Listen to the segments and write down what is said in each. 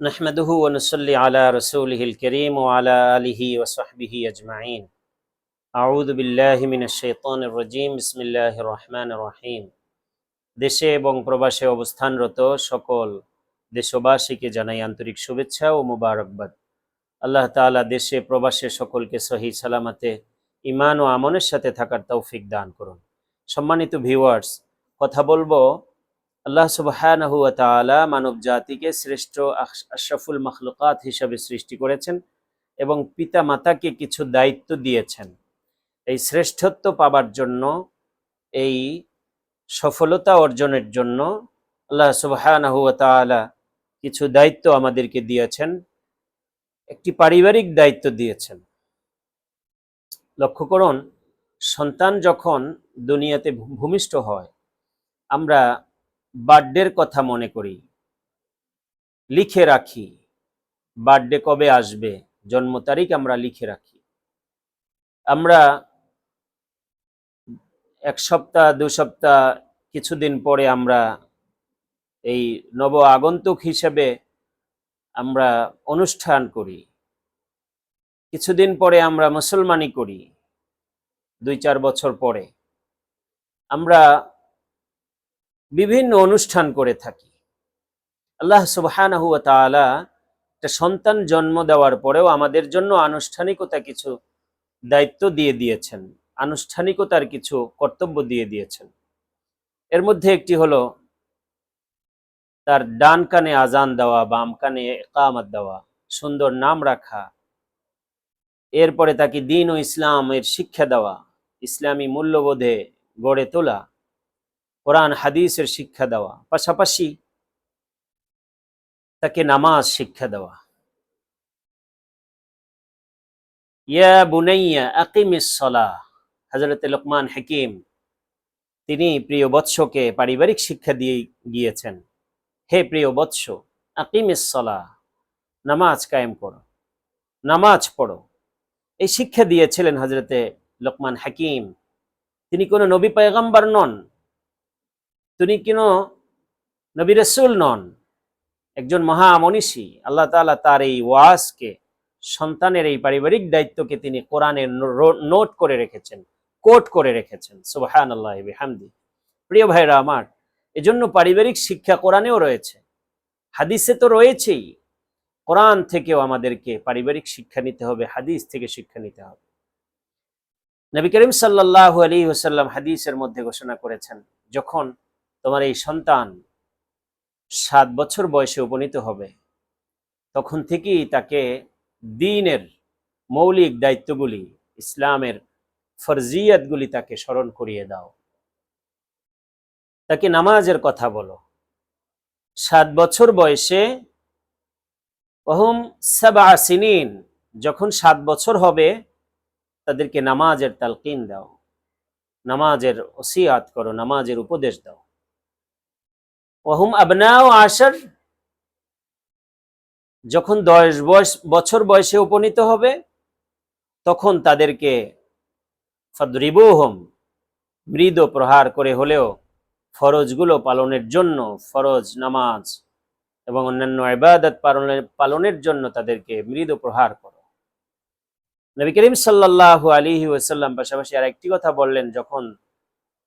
نحمده ونصلي على رسوله الكريم وعلى آله وصحبه أجمعين أعوذ بالله من الشيطان الرجيم بسم الله الرحمن الرحيم দেশে এবং প্রবাসে অবস্থানরত সকল দেশবাসীকে জানাই আন্তরিক শুভেচ্ছা ও মোবারকবাদ আল্লাহ তাআলা দেশে প্রবাসে সকলকে সহি সালামাতে ইমান ও আমনের সাথে থাকার তৌফিক দান করুন সম্মানিত ভিউয়ার্স কথা বলবো আল্লাহ তাআলা মানব জাতিকে শ্রেষ্ঠ আশ- আশরাফুল মখলুকাত হিসাবে সৃষ্টি করেছেন এবং পিতা মাতাকে কিছু দায়িত্ব দিয়েছেন। এই শ্রেষ্ঠত্ব পাবার জন্য, এই সফলতা অর্জনের জন্য আল্লাহ তাআলা কিছু দায়িত্ব আমাদেরকে দিয়েছেন, একটি পারিবারিক দায়িত্ব দিয়েছেন। লক্ষ্য করুন, সন্তান যখন দুনিয়াতে ভূমিষ্ঠ হয়, আমরা বার্থডের কথা মনে করি। লিখে রাখি। বার্থডে কবে আসবে? জন্ম তারিখ আমরা লিখে রাখি। আমরা এক সপ্তাহ, দু সপ্তাহ, কিছুদিন পরে আমরা এই নব আগন্তুক হিসেবে আমরা অনুষ্ঠান করি। কিছুদিন পরে আমরা মুসলমানি করি, দুই চার বছর পরে। আমরা বিভিন্ন অনুষ্ঠান করে থাকি। আল্লাহ সুবহানাহু একটা সন্তান জন্ম দেওয়ার পরেও আমাদের জন্য আনুষ্ঠানিকতা কিছু দায়িত্ব দিয়ে দিয়েছেন। আনুষ্ঠানিকতার কিছু কর্তব্য দিয়ে দিয়েছেন। এর মধ্যে একটি হলো তার ডান কানে আজান দেওয়া, বাম কানে একামত দেওয়া, সুন্দর নাম রাখা, এরপরে তাকে দিন ও ইসলামের শিক্ষা দেওয়া, ইসলামী মূল্যবোধে গড়ে তোলা কোরআন, হাদিসের শিক্ষা দেওয়া, পাশাপাশি তাকে নামাজ শিক্ষা দেওয়া। ইয়া বুনাইয়া আকিমিস সলাহ, হযরত লোকমান হাকিম, তিনি প্রিয় বৎসকে পারিবারিক শিক্ষা দিয়ে গিয়েছেন। হে প্রিয় বৎস, আকিমিস সলাহ, নামাজ কায়েম করো, নামাজ পড়ো। এই শিক্ষা দিয়েছিলেন হজরতে লোকমান হাকিম। তিনি কোনো নবী পয়গম্বর নন তিনি কোনো নবী রসুল নন? একজন মহা মনীষী আল্লাহ তাআলা তার এই ওয়াজকে, সন্তানের এই পারিবারিক দায়িত্বকে তিনি কোরআনে নোট করে রেখেছেন, কোট করে রেখেছেন। সুবহান আল্লাহ হামদি প্রিয় ভাইরা আমার, এজন্য পারিবারিক শিক্ষা কোরআনেও রয়েছে, হাদিসে তো রয়েছেই। কোরআন থেকেও আমাদেরকে পারিবারিক শিক্ষা নিতে হবে, হাদিস থেকে শিক্ষা নিতে হবে। নবী করিম সাল্লাল্লাহু আলাইহি ওয়াসাল্লাম হাদিসের মধ্যে ঘোষণা করেছেন, যখন তোমার এই সন্তান সাত বছর বয়সে উপনীত হবে, তখন থেকেই তাকে দিনের মৌলিক দায়িত্বগুলি, ইসলামের ফরজিয়াতগুলি তাকে স্মরণ করিয়ে দাও। তাকে নামাজের কথা বলো। সাত বছর বয়সে ওহম সাবা সিনিন, যখন সাত বছর হবে, তাদেরকে নামাজের তালকিন দাও। নামাজের ওসিয়াত করো, নামাজের উপদেশ দাও। ওহুম আবনাও আশার, যখন দশ বয়স, বছর বয়সে উপনীত হবে, তখন তাদেরকে ফদ্রিবুহম, মৃদ প্রহার করে হলেও ফরজগুলো পালনের জন্য, ফরজ নামাজ এবং অন্যান্য ইবাদত পালনের পালনের জন্য তাদেরকে মৃদ প্রহার করো। নবী করিম সাল্লাল্লাহু আলাইহি ওয়াসাল্লাম পাশাপাশি আর একটি কথা বললেন, যখন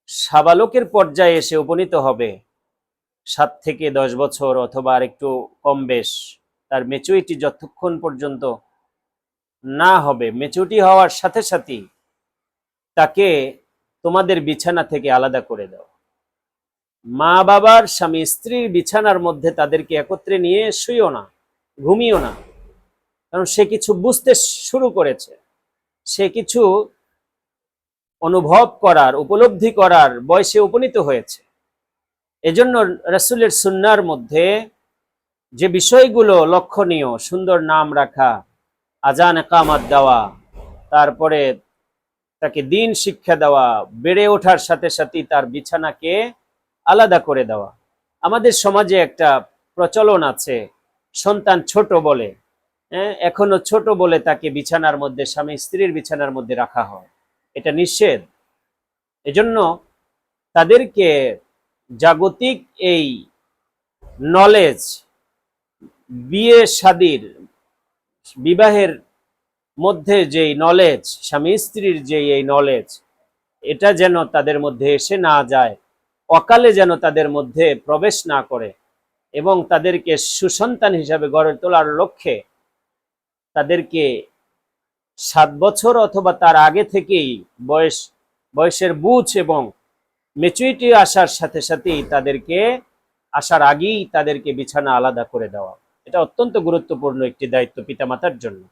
সাবালকের পর্যায়ে এসে উপনীত হবে সাত থেকে দশ বছর অথবা আর একটু কম বেশ, তার মেচুরিটি যতক্ষণ পর্যন্ত না হবে মেচুরিটি হওয়ার সাথে সাথেই তাকে তোমাদের বিছানা থেকে আলাদা করে দাও। মা বাবার স্বামী স্ত্রীর বিছানার মধ্যে তাদেরকে একত্রে নিয়ে শুইও না, ঘুমিও না, কারণ সে কিছু বুঝতে শুরু করেছে। সে কিছু অনুভব করার, উপলব্ধি করার বয়সে উপনীত হয়েছে। এজন্য রাসূলের সুন্নার মধ্যে যে বিষয়গুলো লক্ষণীয়, সুন্দর নাম রাখা, আজান একামাত দেওয়া, তারপরে তাকে দিন শিক্ষা দেওয়া, বেড়ে ওঠার সাথে সাথে তার বিছানাকে আলাদা করে দেওয়া। আমাদের সমাজে একটা প্রচলন আছে, সন্তান ছোট বলে হ্যাঁ এখনও ছোট বলে তাকে বিছানার মধ্যে, স্বামী স্ত্রীর বিছানার মধ্যে রাখা হয়। এটা নিষেধ। এজন্য তাদেরকে জাগতিক এই নলেজ বিয়ে শাদির বিবাহের মধ্যে যেই নলেজ স্বামী স্ত্রীর যে এই নলেজ এটা যেন তাদের মধ্যে এসে না যায়, অকালে যেন তাদের মধ্যে প্রবেশ না করে এবং তাদেরকে সুসন্তান হিসাবে গড়ে তোলার লক্ষ্যে তাদেরকে সাত বছর অথবা তার আগে থেকেই বয়স, বয়সের বুঝ এবং মেচুরিটি আসার সাথে সাথেই তাদেরকে আসার আগেই তাদেরকে বিছানা আলাদা করে দেওয়া। এটা অত্যন্ত গুরুত্বপূর্ণ একটি দায়িত্ব পিতামাতার জন্য।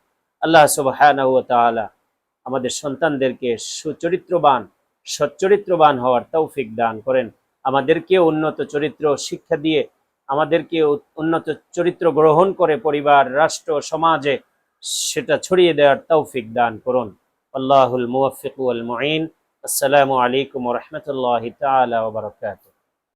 আল্লাহ তাআলা আমাদের সন্তানদেরকে সুচরিত্রবান, সচ্চরিত্রবান হওয়ার তৌফিক দান করেন। আমাদেরকে উন্নত চরিত্র শিক্ষা দিয়ে, আমাদেরকে উন্নত চরিত্র গ্রহণ করে পরিবার, রাষ্ট্র, সমাজে সেটা ছড়িয়ে দেওয়ার তৌফিক দান করুন। আল্লাহুল মুওয়াফিক ওয়াল আসসালামু আলাইকুম ওয়া রাহমাতুল্লাহি তাআলা ওয়া বারাকাতুহু